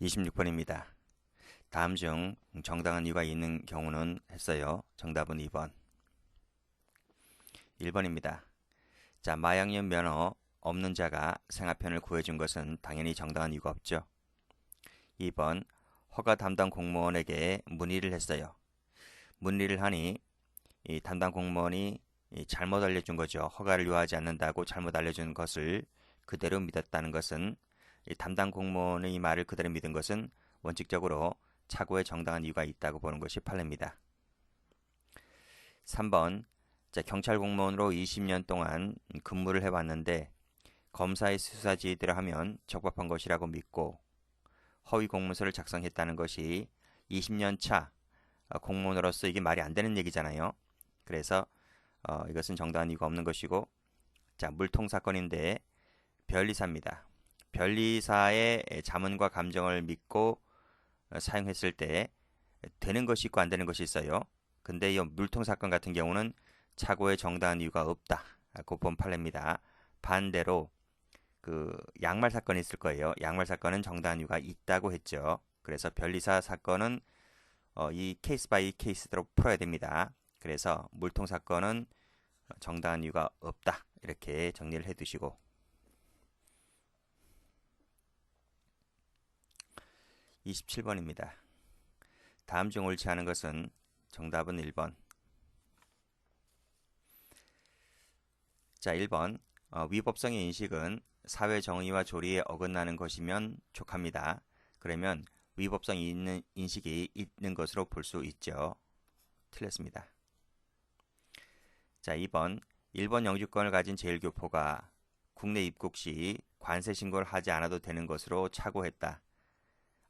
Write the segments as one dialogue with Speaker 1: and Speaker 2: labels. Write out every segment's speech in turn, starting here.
Speaker 1: 26번입니다. 다음 중 정당한 이유가 있는 경우는 했어요. 정답은 2번. 1번입니다. 자, 마약류 면허 없는 자가 생화편을 구해준 것은 당연히 정당한 이유가 없죠. 2번. 허가 담당 공무원에게 문의를 했어요. 문의를 하니 이 담당 공무원이 잘못 알려준 거죠. 허가를 요하지 않는다고 잘못 알려준 것을 그대로 믿었다는 것은 담당 공무원의 말을 그대로 믿은 것은 원칙적으로 착오에 정당한 이유가 있다고 보는 것이 판례입니다. 3번 자, 경찰 공무원으로 20년 동안 근무를 해왔는데 검사의 수사 지휘대로 하면 적법한 것이라고 믿고 허위 공문서를 작성했다는 것이 20년 차 공무원으로서 이게 말이 안 되는 얘기잖아요. 그래서 어, 이것은 정당한 이유가 없는 것이고 자 물통 사건인데 변리사입니다. 변리사의 자문과 감정을 믿고 어, 사용했을 때 되는 것이 있고 안 되는 것이 있어요. 근데 이 물통 사건 같은 경우는 착오에 정당한 이유가 없다. 고본 판례입니다. 반대로 그 양말 사건이 있을 거예요. 양말 사건은 정당한 이유가 있다고 했죠. 그래서 변리사 사건은 어, 이 케이스 바이 케이스대로 풀어야 됩니다. 그래서 물통 사건은 정당한 이유가 없다. 이렇게 정리를 해 두시고 27번입니다. 다음 중 옳지 않은 것은 정답은 1번. 자, 1번. 어, 위법성의 인식은 사회 정의와 조리에 어긋나는 것이면 족합니다. 그러면 위법성이 있는 인식이 있는 것으로 볼 수 있죠. 틀렸습니다. 자, 2번. 일본 영주권을 가진 제일교포가 국내 입국 시 관세 신고를 하지 않아도 되는 것으로 착오했다.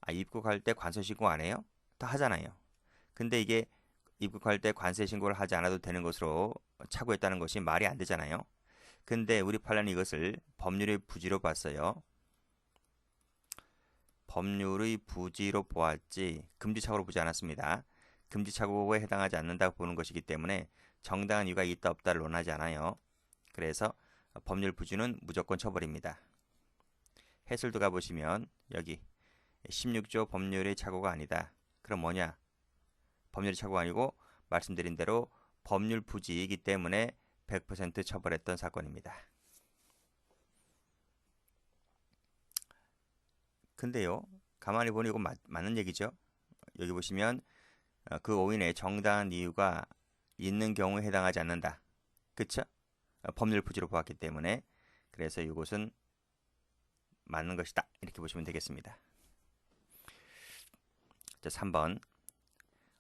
Speaker 1: 아, 입국할 때 관세 신고 안 해요? 다 하잖아요. 근데 이게 입국할 때 관세 신고를 하지 않아도 되는 것으로 착오했다는 것이 말이 안 되잖아요. 근데 우리 판례는 이것을 법률의 부지로 봤어요. 법률의 부지로 보았지 금지착오로 보지 않았습니다. 금지착오에 해당하지 않는다고 보는 것이기 때문에 정당한 이유가 있다 없다를 논하지 않아요. 그래서 법률 부지는 무조건 처벌입니다. 해설도 가보시면 여기 16조 법률의 착오가 아니다. 그럼 뭐냐? 법률의 착오가 아니고 말씀드린 대로 법률 부지이기 때문에 100% 처벌했던 사건입니다. 근데요, 가만히 보니 이거 맞, 맞는 얘기죠? 여기 보시면 어, 그 오인의 정당한 이유가 있는 경우에 해당하지 않는다. 그쵸? 어, 법률 부지로 보았기 때문에 그래서 이것은 맞는 것이다. 이렇게 보시면 되겠습니다. 자, 3번.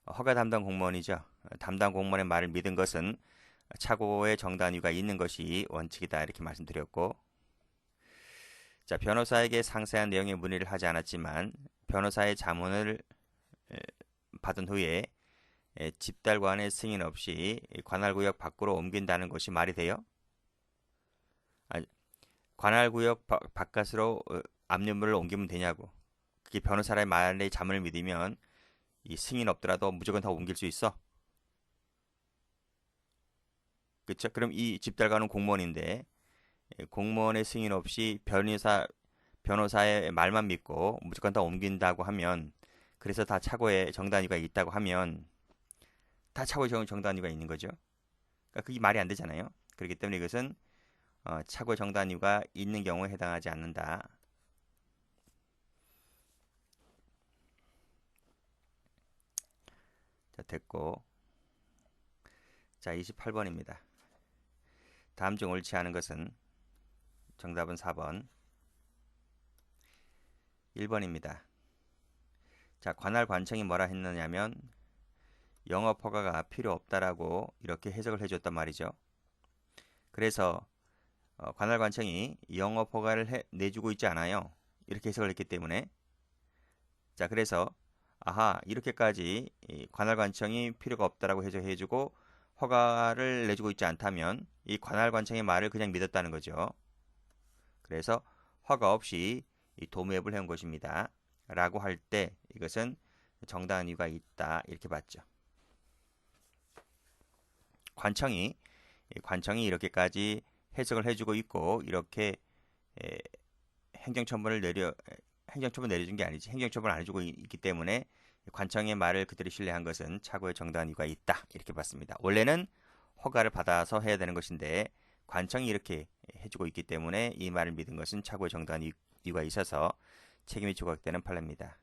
Speaker 1: 허가 담당 공무원이죠. 담당 공무원의 말을 믿은 것은 착오의 정당한 이유가 있는 것이 원칙이다. 이렇게 말씀드렸고 자, 변호사에게 상세한 내용의 문의를 하지 않았지만 변호사의 자문을 받은 후에 집달관의 승인 없이 관할구역 밖으로 옮긴다는 것이 말이 돼요? 관할구역 바깥으로 어, 압류물을 옮기면 되냐고. 그게 변호사의 말에 자문을 믿으면 이 승인 없더라도 무조건 다 옮길 수 있어. 그렇죠? 그럼 이 집달관은 공무원인데 공무원의 승인 없이 변호사 변호사의 말만 믿고 무조건 다 옮긴다고 하면 그래서 다 착오에 정단위가 있다고 하면 다 착오에 정단위가 있는 거죠. 그러니까 그게 말이 안 되잖아요. 그렇기 때문에 이것은 어, 착오 정단위가 있는 경우에 해당하지 않는다. 자, 됐고. 자, 28번입니다. 다음 중 옳지 않은 것은 정답은 4번. 1번입니다. 자, 관할 관청이 뭐라 했느냐면 영업 허가가 필요 없다라고 이렇게 해석을 해줬단 말이죠. 그래서 어, 관할 관청이 영업 허가를 해, 내주고 있지 않아요. 이렇게 해석을 했기 때문에 자, 그래서 아하 이렇게까지 관할 관청이 필요가 없다라고 해석해주고 허가를 내주고 있지 않다면 이 관할 관청의 말을 그냥 믿었다는 거죠. 그래서 허가 없이 이 도매업을 해온 것입니다. 라고 할 때 이것은 정당한 이유가 있다 이렇게 봤죠. 관청이 관청이 이렇게까지 해석을 해주고 있고 이렇게 행정처분을 내려 행정처분 내려준 게 아니지. 행정처분 안 해주고 있기 때문에 관청의 말을 그들이 신뢰한 것은 착오에 정당한 이유가 있다. 이렇게 봤습니다. 원래는 허가를 받아서 해야 되는 것인데 관청이 이렇게 해주고 있기 때문에 이 말을 믿은 것은 착오에 정당한 이유가 있어서 책임이 조각되는 판례입니다.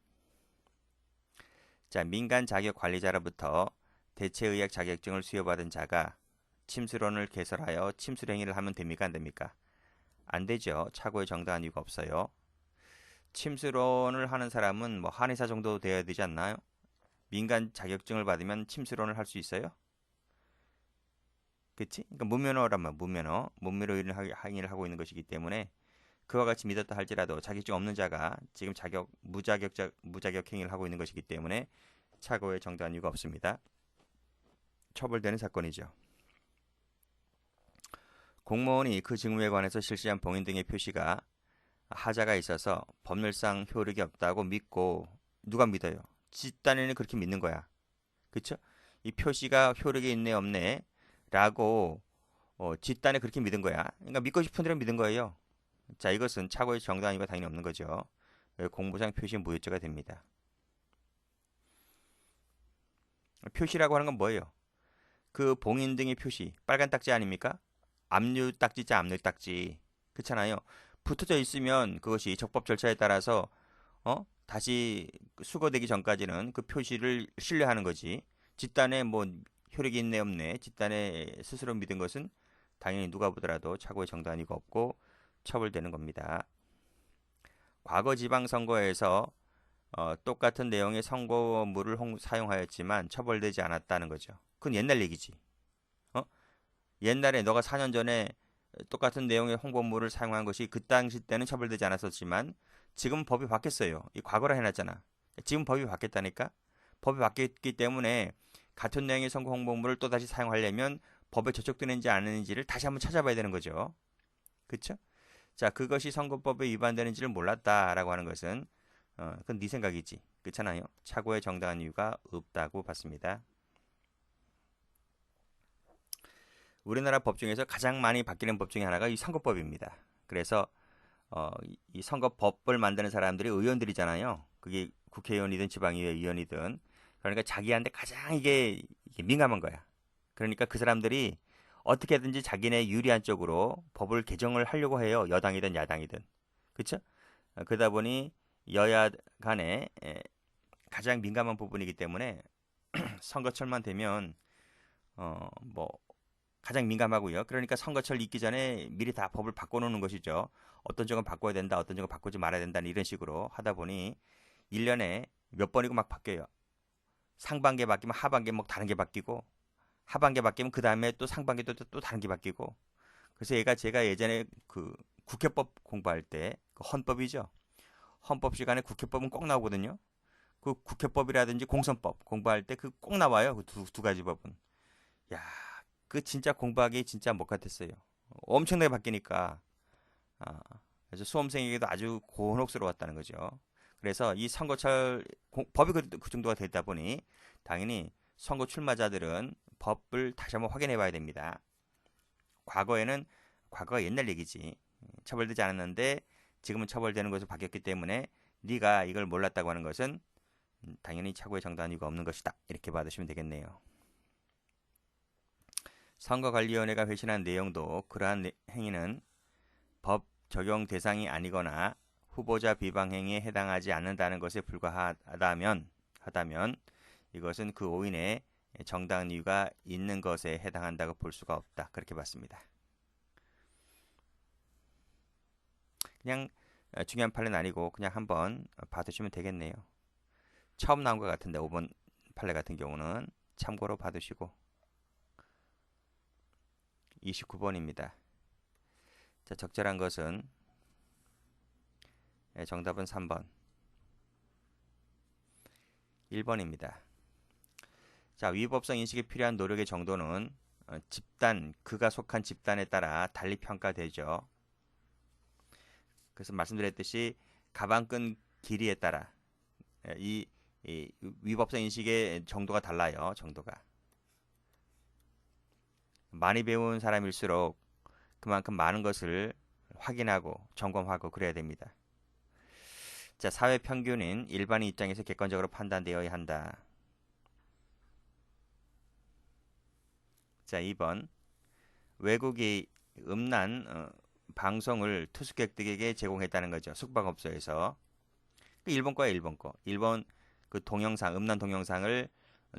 Speaker 1: 자, 민간 자격 관리자로부터 대체의학 자격증을 수여받은 자가 침수론을 개설하여 침수 행위를 하면 됩니까? 안 됩니까? 안 되죠. 착오에 정당한 이유가 없어요. 침수론을 하는 사람은 뭐 한의사 정도 되어야 되지 않나요? 민간 자격증을 받으면 침수론을 할 수 있어요? 그치? 그러니까 무면허라면 무면허, 무면허 행위를 하고 있는 것이기 때문에 그와 같이 믿었다 할지라도 자격증 없는 자가 지금 자격 무자격 무자격 행위를 하고 있는 것이기 때문에 착오에 정당한 이유가 없습니다. 처벌되는 사건이죠. 공무원이 그 직무에 관해서 실시한 봉인 등의 표시가 하자가 있어서 법률상 효력이 없다고 믿고 누가 믿어요? 집단에는 그렇게 믿는 거야. 그쵸? 이 표시가 효력이 있네 없네 라고 어, 집단에 그렇게 믿은 거야. 그러니까 믿고 싶은 대로 믿은 거예요. 자 이것은 착오의 정당이가 당연히 없는 거죠. 공무상 표시 무효죄가 됩니다. 표시라고 하는 건 뭐예요? 그 봉인 등의 표시 빨간 딱지 아닙니까? 압류 딱지자 압류 딱지 그렇잖아요. 붙어져 있으면 그것이 적법 절차에 따라서 어 다시 수거되기 전까지는 그 표시를 신뢰하는 거지. 집단에 뭐 효력이 있네 없네 집단에 스스로 믿은 것은 당연히 누가 보더라도 착오의 정당이가 없고 처벌되는 겁니다. 과거 지방선거에서 어, 똑같은 내용의 선거물을 홍, 사용하였지만 처벌되지 않았다는 거죠. 그건 옛날 얘기지. 어? 옛날에 너가 4년 전에 똑같은 내용의 홍보물을 사용한 것이 그 당시 때는 처벌되지 않았었지만 지금 법이 바뀌었어요. 이 과거라 해놨잖아. 지금 법이 바뀌었다니까. 법이 바뀌었기 때문에 같은 내용의 선거 홍보물을 또 다시 사용하려면 법에 저촉되는지 아닌지를 다시 한번 찾아봐야 되는 거죠. 그렇죠? 자, 그것이 선거법에 위반되는지를 몰랐다라고 하는 것은 어, 그건 네 생각이지. 그렇잖아요. 착오의 정당한 이유가 없다고 봤습니다. 우리나라 법 중에서 가장 많이 바뀌는 법 중에 하나가 이 선거법입니다. 그래서 어, 이 선거법을 만드는 사람들이 의원들이잖아요. 그게 국회의원이든 지방의회 의원이든 그러니까 자기한테 가장 이게, 이게 민감한 거야. 그러니까 그 사람들이 어떻게든지 자기네 유리한 쪽으로 법을 개정을 하려고 해요. 여당이든 야당이든. 그렇죠? 그러다 보니 여야 간에 가장 민감한 부분이기 때문에 선거철만 되면 어 뭐 가장 민감하고요. 그러니까 선거철 있기 전에 미리 다 법을 바꿔놓는 것이죠. 어떤 쪽은 바꿔야 된다, 어떤 쪽은 바꾸지 말아야 된다 이런 식으로 하다 보니 1년에 몇 번이고 막 바뀌어요. 상반기에 바뀌면 하반기에 뭐 다른 게 바뀌고 하반기에 바뀌면 그 다음에 또 상반기에 또, 또 다른 게 바뀌고 그래서 얘가 제가 예전에 그 국회법 공부할 때 그 헌법이죠. 헌법 시간에 국회법은 꼭 나오거든요. 그 국회법이라든지 공선법 공부할 때 그 꼭 나와요. 그 두 두 가지 법은. 야, 그 진짜 공부하기 진짜 못 같았어요. 엄청나게 바뀌니까. 아, 그래서 수험생에게도 아주 곤혹스러웠다는 거죠. 그래서 이 선거철 공, 법이 그, 그 정도가 됐다 보니 당연히 선거 출마자들은 법을 다시 한번 확인해 봐야 됩니다. 과거에는 과거가 옛날 얘기지. 처벌되지 않았는데 지금은 처벌되는 것으로 바뀌었기 때문에 네가 이걸 몰랐다고 하는 것은 당연히 착오의 정당한 이유가 없는 것이다. 이렇게 받으시면 되겠네요. 선거관리위원회가 회신한 내용도 그러한 행위는 법 적용 대상이 아니거나 후보자 비방 행위에 해당하지 않는다는 것에 불과하다면 하다면 이것은 그 오인에 정당한 이유가 있는 것에 해당한다고 볼 수가 없다. 그렇게 봤습니다. 그냥 어, 중요한 판례는 아니고 그냥 한번 봐두시면 되겠네요. 처음 나온 것 같은데 5번 판례 같은 경우는 참고로 봐두시고 29번입니다. 자, 적절한 것은 네, 정답은 3번 1번입니다. 자, 위법성 인식에 필요한 노력의 정도는 어, 집단, 그가 속한 집단에 따라 달리 평가되죠. 그래서 말씀드렸듯이 가방끈 길이에 따라 예, 이, 이 위법성 인식의 정도가 달라요. 정도가 많이 배운 사람일수록 그만큼 많은 것을 확인하고 점검하고 그래야 됩니다. 자, 사회 평균인 일반인 입장에서 객관적으로 판단되어야 한다. 자, 2번. 외국이 음란 어, 방송을 투숙객들에게 제공했다는 거죠. 숙박업소에서. 그 일본 거야, 일본 거. 일본 그 동영상, 음란 동영상을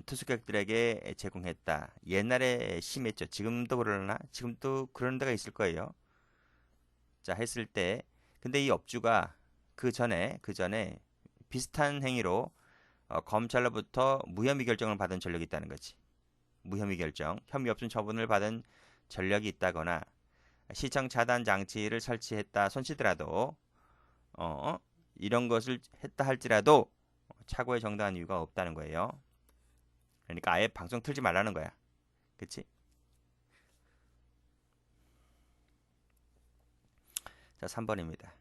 Speaker 1: 투숙객들에게 제공했다. 옛날에 심했죠. 지금도 그러나? 지금도 그런 데가 있을 거예요. 자, 했을 때 근데 이 업주가 그 전에 그 전에 비슷한 행위로 어, 검찰로부터 무혐의 결정을 받은 전력이 있다는 거지. 무혐의 결정, 혐의 없음 처분을 받은 전력이 있다거나 시청 차단 장치를 설치했다 손치더라도 어, 이런 것을 했다 할지라도 착오에 정당한 이유가 없다는 거예요. 그러니까 아예 방송 틀지 말라는 거야. 그치? 자, 3번입니다.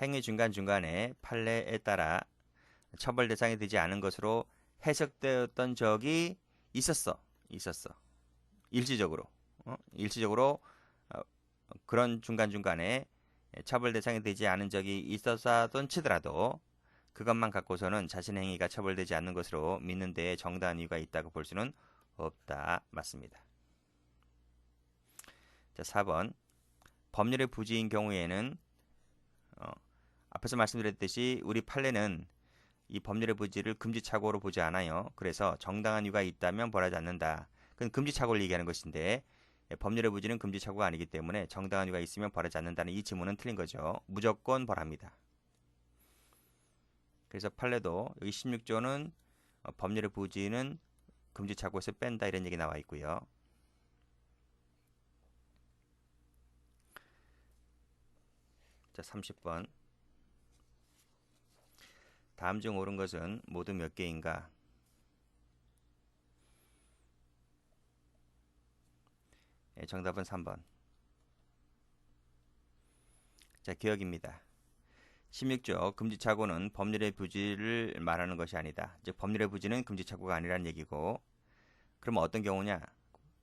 Speaker 1: 행위 중간중간에 판례에 따라 처벌 대상이 되지 않은 것으로 해석되었던 적이 있었어. 있었어. 일시적으로. 어? 일시적으로 어, 그런 중간중간에 처벌 대상이 되지 않은 적이 있었던 치더라도 그것만 갖고서는 자신의 행위가 처벌되지 않는 것으로 믿는 데에 정당한 이유가 있다고 볼 수는 없다. 맞습니다. 자, 4번. 법률의 부지인 경우에는 어, 앞에서 말씀드렸듯이 우리 판례는 이 법률의 부지를 금지착오로 보지 않아요. 그래서 정당한 이유가 있다면 벌하지 않는다. 그건 금지착오를 얘기하는 것인데 예, 법률의 부지는 금지착오가 아니기 때문에 정당한 이유가 있으면 벌하지 않는다는 이 지문은 틀린 거죠. 무조건 벌합니다. 그래서 판례도 여기 16조는 어, 법률의 부지는 금지 착오에서 뺀다 이런 얘기 나와 있고요. 자, 30번. 다음 중 옳은 것은 모두 몇 개인가? 네, 정답은 3번. 자, 기억입니다. 16조 금지착오는 법률의 부지를 말하는 것이 아니다. 즉 법률의 부지는 금지착오가 아니라는 얘기고 그럼 어떤 경우냐?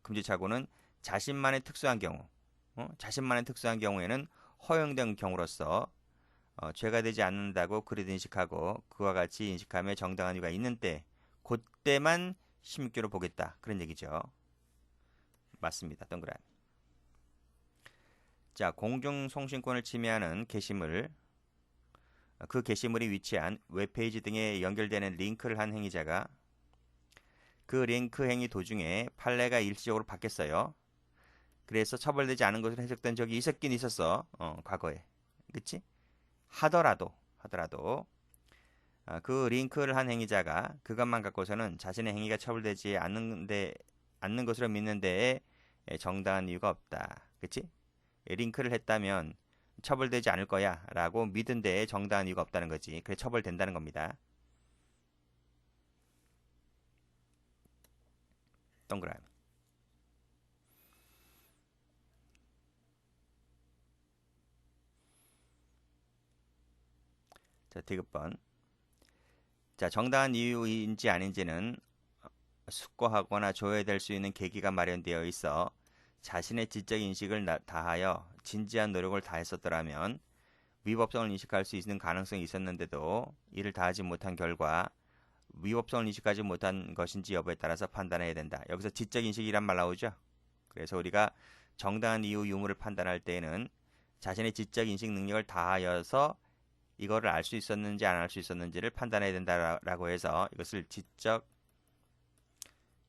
Speaker 1: 금지착오는 자신만의 특수한 경우, 어? 자신만의 특수한 경우에는 허용된 경우로서 어, 죄가 되지 않는다고 그리도 인식하고 그와 같이 인식함에 정당한 이유가 있는 때 그때만 16조로 보겠다. 그런 얘기죠. 맞습니다. 동그란. 자, 공중송신권을 침해하는 게시물 그 게시물이 위치한 웹페이지 등에 연결되는 링크를 한 행위자가 그 링크 행위 도중에 판례가 일시적으로 바뀌었어요. 그래서 처벌되지 않은 것으로 해석된 적이 있었긴 있었어. 어, 과거에. 그치? 하더라도, 하더라도, 어, 그 링크를 한 행위자가 그것만 갖고서는 자신의 행위가 처벌되지 않는데, 않는 것으로 믿는 데에 정당한 이유가 없다. 그치? 링크를 했다면 처벌되지 않을 거야 라고 믿은 데에 정당한 이유가 없다는 거지. 그래 처벌된다는 겁니다. 동그라미. 자, 디귿번. 자, 정당한 이유인지 아닌지는 숙고하거나 조회될 수 있는 계기가 마련되어 있어 자신의 지적 인식을 다하여 진지한 노력을 다했었더라면 위법성을 인식할 수 있는 가능성이 있었는데도 이를 다하지 못한 결과 위법성을 인식하지 못한 것인지 여부에 따라서 판단해야 된다. 여기서 지적 인식이란 말 나오죠. 그래서 우리가 정당한 이유 유무를 판단할 때에는 자신의 지적 인식 능력을 다하여서 이거를 알 수 있었는지 안 알 수 있었는지를 판단해야 된다라고 해서 이것을 지적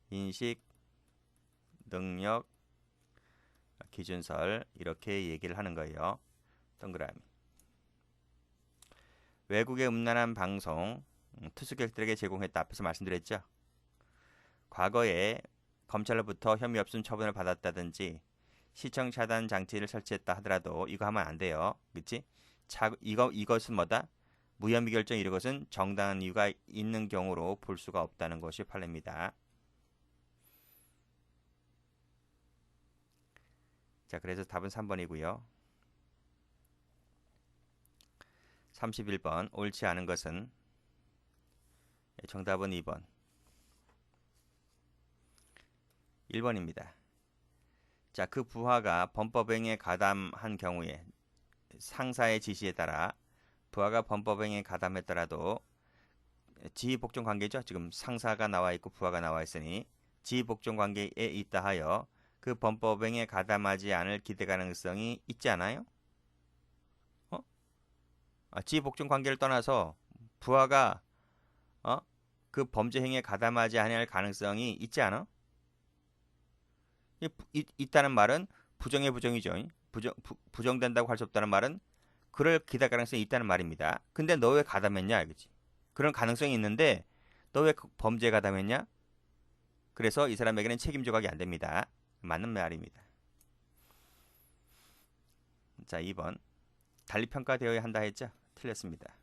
Speaker 1: 인식 능력 기준설 이렇게 얘기를 하는 거예요. 동그라미. 외국의 음란한 방송 음, 투숙객들에게 제공했다. 앞에서 말씀드렸죠. 과거에 검찰로부터 혐의 없음 처분을 받았다든지 시청 차단 장치를 설치했다 하더라도 이거 하면 안 돼요. 그치? 자, 이거, 이것은 뭐다? 무혐의 결정 이것은 정당한 이유가 있는 경우로 볼 수가 없다는 것이 판례입니다. 자, 그래서 답은 3번이고요. 31번 옳지 않은 것은 예, 정답은 2번. 1번입니다. 자, 그 부하가 범법행위에 가담한 경우에 상사의 지시에 따라 부하가 범법행위에 가담했더라도 지휘복종 관계죠. 지금 상사가 나와 있고 부하가 나와 있으니 지휘복종 관계에 있다 하여 그 범법행위에 가담하지 않을 기대 가능성이 있지 않아요? 어? 아, 지휘복종 관계를 떠나서 부하가 어? 그 범죄 행위에 가담하지 않을 가능성이 있지 않아? 이, 있다는 말은 부정의 부정이죠. 부정, 부, 부정된다고 할 수 없다는 말은 그럴 기대 가능성이 있다는 말입니다. 근데 너 왜 가담했냐 이거지. 그런 가능성이 있는데 너왜그 범죄에 가담했냐? 그래서 이 사람에게는 책임 조각이 안 됩니다. 맞는 말입니다. 자, 2번. 달리 평가되어야 한다 했죠? 틀렸습니다.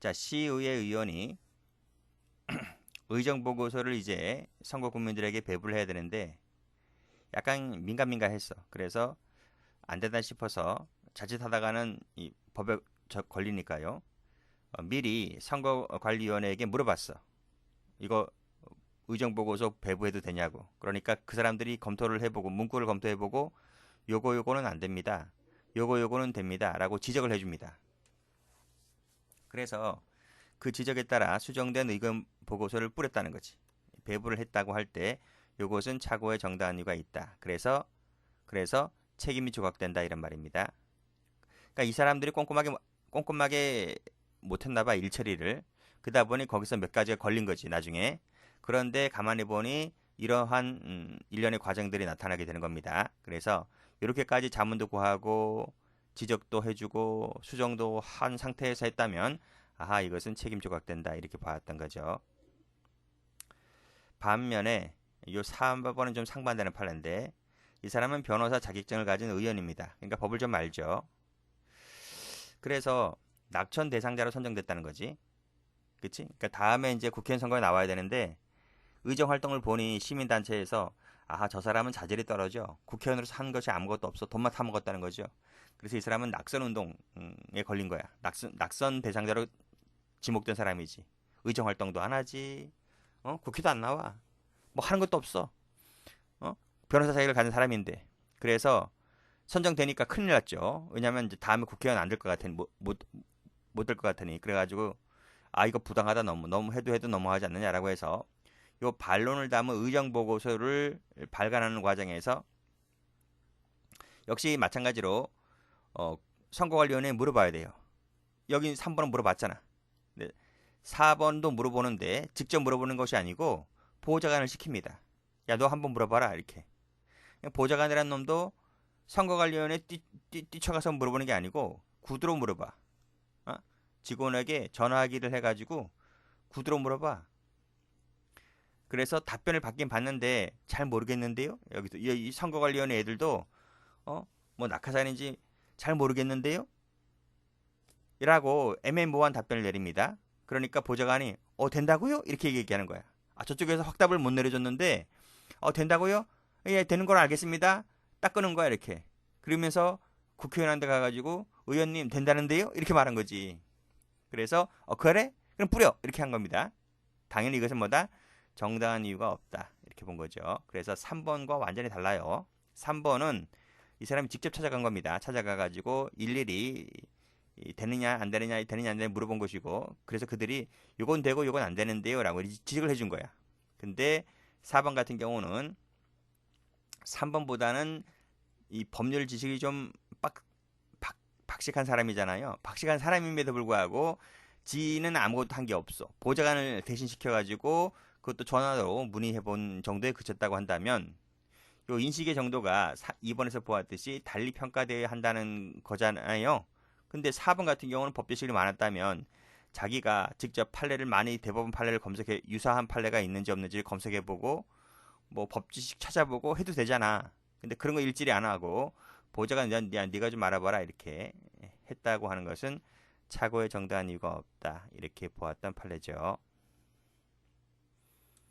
Speaker 1: 자, 시의회 의원이 의정 보고서를 이제 선거 국민들에게 배부를 해야 되는데 약간 민감민감했어. 그래서 안 된다 싶어서 자칫하다가는 이 법에 걸리니까요. 어, 미리 선거관리위원회에게 물어봤어. 이거 의정 보고서 배부해도 되냐고. 그러니까 그 사람들이 검토를 해보고 문구를 검토해보고 요거 요거는 안 됩니다. 요거 요거는 됩니다라고 지적을 해줍니다. 그래서 그 지적에 따라 수정된 의견 보고서를 뿌렸다는 거지. 배부를 했다고 할 때 요것은 착오의 정당한 이유가 있다. 그래서 그래서 책임이 조각된다 이런 말입니다. 그러니까 이 사람들이 꼼꼼하게 꼼꼼하게 못했나 봐 일처리를. 그다 보니 거기서 몇 가지가 걸린 거지 나중에. 그런데 가만히 보니 이러한 음, 일련의 과정들이 나타나게 되는 겁니다. 그래서 이렇게까지 자문도 구하고 지적도 해주고 수정도 한 상태에서 했다면 아하 이것은 책임 조각된다 이렇게 봤던 거죠. 반면에 이 3번은 좀 상반되는 판례인데 이 사람은 변호사 자격증을 가진 의원입니다. 그러니까 법을 좀 알죠. 그래서 낙천 대상자로 선정됐다는 거지. 그치? 그러니까 다음에 이제 국회의원 선거에 나와야 되는데 의정 활동을 보니 시민단체에서 아하 저 사람은 자질이 떨어져 국회의원으로 산 것이 아무것도 없어 돈만 타먹었다는 거죠. 그래서 이 사람은 낙선 운동에 걸린 거야. 낙선, 낙선 대상자로 지목된 사람이지. 의정 활동도 안 하지. 어? 국회도 안 나와. 뭐 하는 것도 없어. 어? 변호사 자격을 가진 사람인데. 그래서 선정되니까 큰일 났죠. 왜냐면 이제 다음에 국회의원 안 될 것 같으니 못못 될것 같으니 그래가지고 아 이거 부당하다 너무 너무 해도 해도 너무하지 않느냐라고 해서 요 반론을 담은 의정 보고서를 발간하는 과정에서 역시 마찬가지로 어, 선거관리위원회에 물어봐야 돼요. 여기 3번은 물어봤잖아. 네, 4번도 물어보는데 직접 물어보는 것이 아니고 보좌관을 시킵니다. 야, 너 한번 물어봐라. 이렇게. 보좌관이라는 놈도 선거관리위원회 뛰, 뛰, 뛰쳐가서 물어보는 게 아니고 구두로 물어봐. 어? 직원에게 전화하기를 해가지고 구두로 물어봐. 그래서 답변을 받긴 받는데 잘 모르겠는데요. 여기서 이 선거관리위원회 애들도 어? 뭐 낙하산인지 잘 모르겠는데요. 이라고 애매모호한 답변을 내립니다. 그러니까 보좌관이 어 된다고요? 이렇게 얘기하는 거야. 아 저쪽에서 확답을 못 내려줬는데 어 된다고요? 예 되는 걸 알겠습니다. 딱 끄는 거야 이렇게. 그러면서 국회의원한테 가가지고 의원님 된다는데요? 이렇게 말한 거지. 그래서 어 그래? 그럼 뿌려 이렇게 한 겁니다. 당연히 이것은 뭐다? 정당한 이유가 없다. 이렇게 본 거죠. 그래서 3번과 완전히 달라요. 3번은 이 사람이 직접 찾아간 겁니다. 찾아가 가지고 일일이 되느냐 안 되느냐 되느냐 안 되느냐 물어본 것이고 그래서 그들이 요건 되고 요건 안 되는데요라고 지적을 해준 거야. 근데 4번 같은 경우는 3번보다는 이 법률 지식이 좀 빡, 박, 박식한 사람이잖아요. 박식한 사람임에도 불구하고 지는 아무것도 한 게 없어. 보좌관을 대신 시켜가지고 그것도 전화로 문의해 본 정도에 그쳤다고 한다면 요 인식의 정도가 2번에서 보았듯이 달리 평가되어야 한다는 거잖아요. 근데 4번 같은 경우는 법제식이 많았다면 자기가 직접 판례를 많이 대법원 판례를 검색해 유사한 판례가 있는지 없는지 검색해 보고 뭐 법지식 찾아보고 해도 되잖아. 근데 그런 거 일일이 안 하고 보좌가 야, 네가 좀 알아봐라 이렇게 했다고 하는 것은 착오에 정당한 이유가 없다 이렇게 보았던 판례죠.